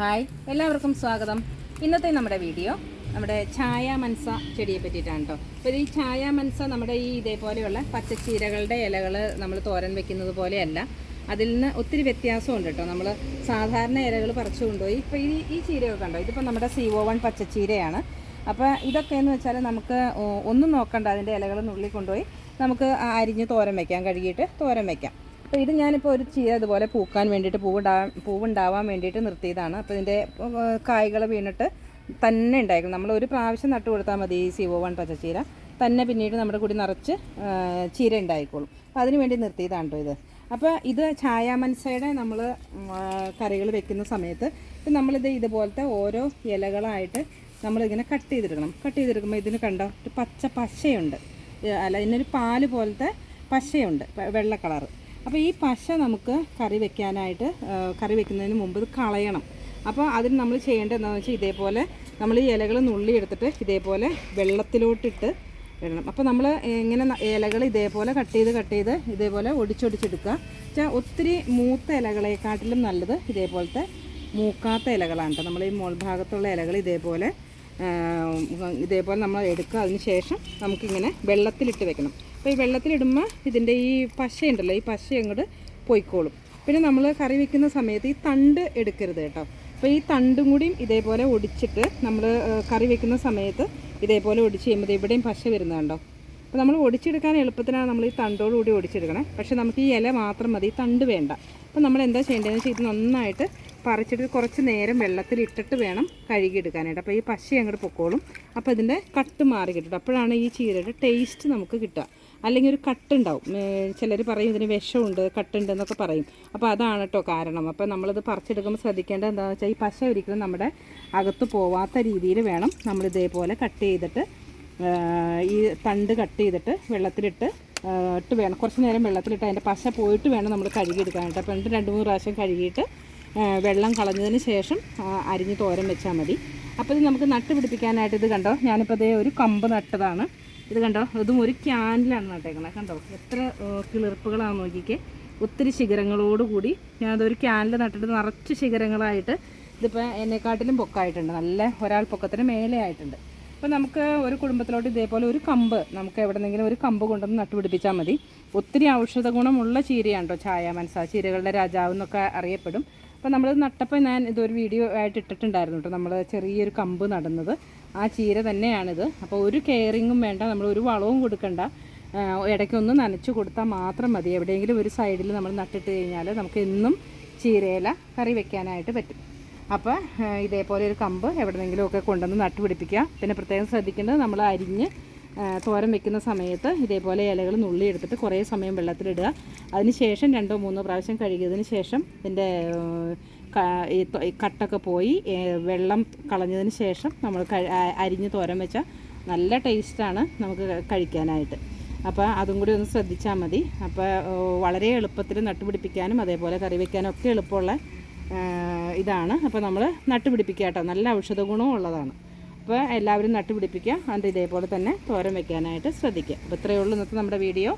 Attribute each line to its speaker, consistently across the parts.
Speaker 1: Hi എല്ലാവർക്കും സ്വാഗതം. ഇന്നത്തെ നമ്മുടെ വീഡിയോ നമ്മുടെ ഛായ മൻസ ചെടിയെ പറ്റിയിട്ടാണ് കേട്ടോ അപ്പോൾ ഈ ഛായ മൻസ നമ്മുടെ ഈ ഇതേപോലെയുള്ള പച്ചച്ചീരകളുടെ ഇലകൾ നമ്മൾ തോരൻ വെക്കുന്നത് പോലെയല്ല. അതിൽ നിന്ന് ഒത്തിരി വ്യത്യാസമുണ്ട് കേട്ടോ നമ്മൾ സാധാരണ ഇലകൾ പറിച്ചു കൊണ്ടുപോയി. ഇപ്പോൾ ഈ ഈ ചീരയൊക്കെ കണ്ടോ? ഇതിപ്പോൾ നമ്മുടെ സി ഒ വൺ പച്ചച്ചീരയാണ്. അപ്പോൾ ഇതൊക്കെ എന്ന് വെച്ചാൽ നമുക്ക് ഒന്നും നോക്കണ്ട. അതിന്റെ ഇലകൾ നുള്ളി കൊണ്ടുപോയി നമുക്ക് അരിഞ്ഞ് തോരൻ വയ്ക്കാം കഴുകിയിട്ട് തോരൻ വയ്ക്കാം അപ്പോൾ ഇത് ഞാനിപ്പോൾ ഒരു ചീര ഇതുപോലെ പൂക്കാൻ വേണ്ടിയിട്ട് പൂവുണ്ടാ പൂവുണ്ടാവാൻ വേണ്ടിയിട്ട് നിർത്തിയതാണ്. അപ്പോൾ ഇതിന്റെ കായ്കൾ വീണിട്ട് തന്നെ ഉണ്ടായിരിക്കും നമ്മൾ ഒരു പ്രാവശ്യം നട്ടു കൊടുത്താൽ മതി ഈ സി ഒ വൺ പച്ചച്ചീര. തന്നെ പിന്നീട് നമ്മുടെ കൂടി നിറച്ച് ചീര ഉണ്ടായിക്കോളും. അപ്പോൾ അതിന് വേണ്ടി നിർത്തിയതാണ് ഇത്. അപ്പോൾ ഇത് ഛായാമൻസയുടെ നമ്മൾ കറികൾ വെക്കുന്ന സമയത്ത് ഇപ്പം നമ്മളിത് ഇതുപോലത്തെ ഓരോ ഇലകളായിട്ട് നമ്മളിങ്ങനെ കട്ട് ചെയ്തെടുക്കണം കട്ട് ചെയ്തെടുക്കുമ്പോൾ ഇതിന് കണ്ടോ ഒരു പച്ച പശയുണ്ട്. അല്ല ഇതിനൊരു പാൽ പോലത്തെ പശയുണ്ട് വെള്ള കളറ്. അപ്പോൾ ഈ പശ നമുക്ക് കറി വെക്കാനായിട്ട് കറി വെക്കുന്നതിന് മുമ്പ് ഇത് കളയണം. അപ്പോൾ അതിന് നമ്മൾ ചെയ്യേണ്ടത് എന്താണെന്ന് വെച്ചാൽ ഇതേപോലെ നമ്മൾ ഈ ഇലകൾ നുള്ളി എടുത്തിട്ട് ഇതേപോലെ വെള്ളത്തിലോട്ടിട്ട് ഇടണം. അപ്പോൾ നമ്മൾ ഇങ്ങനെ ഇലകൾ ഇതേപോലെ കട്ട് ചെയ്ത് കട്ട് ചെയ്ത് ഇതേപോലെ ഒടിച്ചൊടിച്ചെടുക്കുക. വെച്ചാൽ ഒത്തിരി മൂത്ത ഇലകളെക്കാട്ടിലും നല്ലത് ഇതേപോലത്തെ മൂക്കാത്ത ഇലകളാണ് കേട്ടോ നമ്മൾ ഈ മുൾഭാഗത്തുള്ള ഇലകൾ ഇതേപോലെ ഇതേപോലെ നമ്മൾ എടുക്കുക. അതിന് ശേഷം നമുക്കിങ്ങനെ വെള്ളത്തിലിട്ട് വെക്കണം. അപ്പോൾ ഈ വെള്ളത്തിലിടുമ്പോൾ ഇതിന്റെ ഈ പശയുണ്ടല്ലോ ഈ പശ അങ്ങോട്ട് പൊയ്ക്കോളും. പിന്നെ നമ്മൾ കറി വെക്കുന്ന സമയത്ത് ഈ തണ്ട് എടുക്കരുത് കേട്ടോ. അപ്പോൾ ഈ തണ്ടും കൂടിയും ഇതേപോലെ ഒടിച്ചിട്ട് നമ്മൾ കറി വെക്കുന്ന സമയത്ത് ഇതേപോലെ ഒടിച്ച് കഴിയുമ്പോൾ ഇവിടെയും പശ വരുന്നുണ്ടോ അപ്പോൾ നമ്മൾ ഒടിച്ചെടുക്കാൻ എളുപ്പത്തിനാണ് നമ്മൾ ഈ തണ്ടോടുകൂടി ഒടിച്ചെടുക്കണം. പക്ഷേ നമുക്ക് ഈ ഇല മാത്രം മതി തണ്ട് വേണ്ട. അപ്പോൾ നമ്മൾ എന്താ ചെയ്യേണ്ടതെന്ന് വെച്ചാൽ ഇത് നന്നായിട്ട് പറിച്ചിട്ട് കുറച്ച് നേരം വെള്ളത്തിൽ ഇട്ടിട്ട് വേണം കഴുകിയെടുക്കാനായിട്ട്. അപ്പോൾ ഈ പശ അങ്ങോട്ട് പൊക്കോളും. അപ്പോൾ ഇതിന്റെ കട്ട് മാറി കിട്ടും. അപ്പോഴാണ് ഈ ചീരയുടെ ടേസ്റ്റ് നമുക്ക് കിട്ടുക. അല്ലെങ്കിൽ ഒരു കട്ടുണ്ടാവും ചിലർ പറയും ഇതിന് വിഷമുണ്ട് കട്ടുണ്ട് എന്നൊക്കെ പറയും. അപ്പോൾ അതാണ് കേട്ടോ കാരണം. അപ്പോൾ നമ്മളിത് പറിച്ചെടുക്കുമ്പോൾ ശ്രദ്ധിക്കേണ്ടത് എന്താണെന്ന് വെച്ചാൽ ഈ പശ ഒരിക്കലും നമ്മുടെ അകത്ത് പോവാത്ത രീതിയിൽ വേണം നമ്മൾ ഇതേപോലെ കട്ട് ചെയ്തിട്ട് ഈ തണ്ട് കട്ട് ചെയ്തിട്ട് വെള്ളത്തിലിട്ട് ഇട്ട് വേണം. കുറച്ച് നേരം വെള്ളത്തിലിട്ട് അതിന്റെ പശ പോയിട്ട് വേണം നമ്മൾ കഴുകിയെടുക്കാനായിട്ട്. അപ്പോൾ രണ്ട് രണ്ട് മൂന്ന് പ്രാവശ്യം കഴുകിയിട്ട് വെള്ളം കളഞ്ഞതിന് ശേഷം അരിഞ്ഞ് തോരൻ വെച്ചാൽ മതി. അപ്പോൾ ഇത് നമുക്ക് നട്ട് പിടിപ്പിക്കാനായിട്ട് ഇത് കണ്ടോ? ഞാനിപ്പോൾ അതേ ഒരു കമ്പ് നട്ടതാണ്. ഇത് കണ്ടോ? ഇതും ഒരു ക്യാനിലാണ് നട്ടേക്കണേ. കണ്ടോ? എത്ര കിളിർപ്പുകളാണെന്ന് നോക്കിക്കേ. ഒത്തിരി ശിഖരങ്ങളോടുകൂടി ഞാനതൊരു ക്യാനിൽ നട്ടിട്ട് നിറച്ച് ശിഖരങ്ങളായിട്ട് ഇതിപ്പോൾ എന്നെക്കാട്ടിലും പൊക്കമായിട്ടുണ്ട് നല്ല ഒരാൾ പൊക്കത്തിന് മേലെ ആയിട്ടുണ്ട്. അപ്പോൾ നമുക്ക് ഒരു കുടുംബത്തിലോട്ട് ഇതേപോലെ ഒരു കമ്പ് നമുക്ക് എവിടെന്നെങ്കിലും ഒരു കമ്പ് കൊണ്ടുവന്ന് നട്ടുപിടിപ്പിച്ചാൽ മതി. ഒത്തിരി ഔഷധ ഗുണമുള്ള ചീരയാണ് കേട്ടോ ചായ മനസ്സാ ചീരകളുടെ രാജാവ് എന്നൊക്കെ അറിയപ്പെടും. അപ്പോൾ നമ്മൾ നട്ടപ്പോൾ ഞാൻ ഇതൊരു വീഡിയോ ആയിട്ട് ഇട്ടിട്ടുണ്ടായിരുന്നു കേട്ടോ നമ്മൾ ചെറിയൊരു കമ്പ് നടന്നത്. ആ ചീര തന്നെയാണിത്. അപ്പോൾ ഒരു കെയറിങ്ങും വേണ്ട നമ്മൾ ഒരു വളവും കൊടുക്കണ്ട. ഇടയ്ക്കൊന്ന് നനച്ചു കൊടുത്താൽ മാത്രം മതി. എവിടെയെങ്കിലും ഒരു സൈഡിൽ നമ്മൾ നട്ടിട്ട് കഴിഞ്ഞാൽ നമുക്ക് എന്നും ചീരയില കറി വെക്കാനായിട്ട് പറ്റും. അപ്പോൾ ഇതേപോലെ ഒരു കമ്പ് എവിടെന്നെങ്കിലുമൊക്കെ കൊണ്ടുവന്ന് നട്ടുപിടിപ്പിക്കുക പിന്നെ പ്രത്യേകം ശ്രദ്ധിക്കേണ്ടത് നമ്മൾ അരിഞ്ഞ് തോരൻ വെക്കുന്ന സമയത്ത് ഇതേപോലെ ഇലകൾ നുള്ളി എടുത്തിട്ട് കുറേ സമയം വെള്ളത്തിലിടുക. അതിന് ശേഷം രണ്ടോ മൂന്നോ പ്രാവശ്യം കഴുകിയതിന് ശേഷം ഇതിന്റെ കട്ടൊക്കെ പോയി വെള്ളം കളഞ്ഞതിന് ശേഷം നമ്മൾ അരിഞ്ഞ് തോരൻ വെച്ചാൽ നല്ല ടേസ്റ്റാണ് നമുക്ക് കഴിക്കാനായിട്ട്. അപ്പോൾ അതും കൂടി ഒന്ന് ശ്രദ്ധിച്ചാൽ മതി. അപ്പോൾ വളരെ എളുപ്പത്തിൽ നട്ടുപിടിപ്പിക്കാനും അതേപോലെ കറി വയ്ക്കാനും ഒക്കെ എളുപ്പമുള്ള ഇതാണ്. അപ്പോൾ നമ്മൾ നട്ടുപിടിപ്പിക്കുക കേട്ടോ. നല്ല ഔഷധ ഗുണവും ഉള്ളതാണ്. അപ്പോൾ എല്ലാവരും നട്ടുപിടിപ്പിക്കുക എന്നിട്ട് ഇതേപോലെ തന്നെ തോരൻ വെക്കാനായിട്ട് ശ്രദ്ധിക്കുക. അപ്പോൾ ഇത്രയേ ഉള്ളൂ ഇന്നത്തെ നമ്മുടെ വീഡിയോ.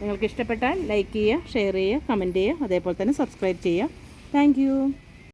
Speaker 1: നിങ്ങൾക്ക് ഇഷ്ടപ്പെട്ടാൽ ലൈക്ക് ചെയ്യുക ഷെയർ ചെയ്യുക കമന്റ് ചെയ്യുക അതേപോലെ തന്നെ സബ്സ്ക്രൈബ് ചെയ്യുക. താങ്ക്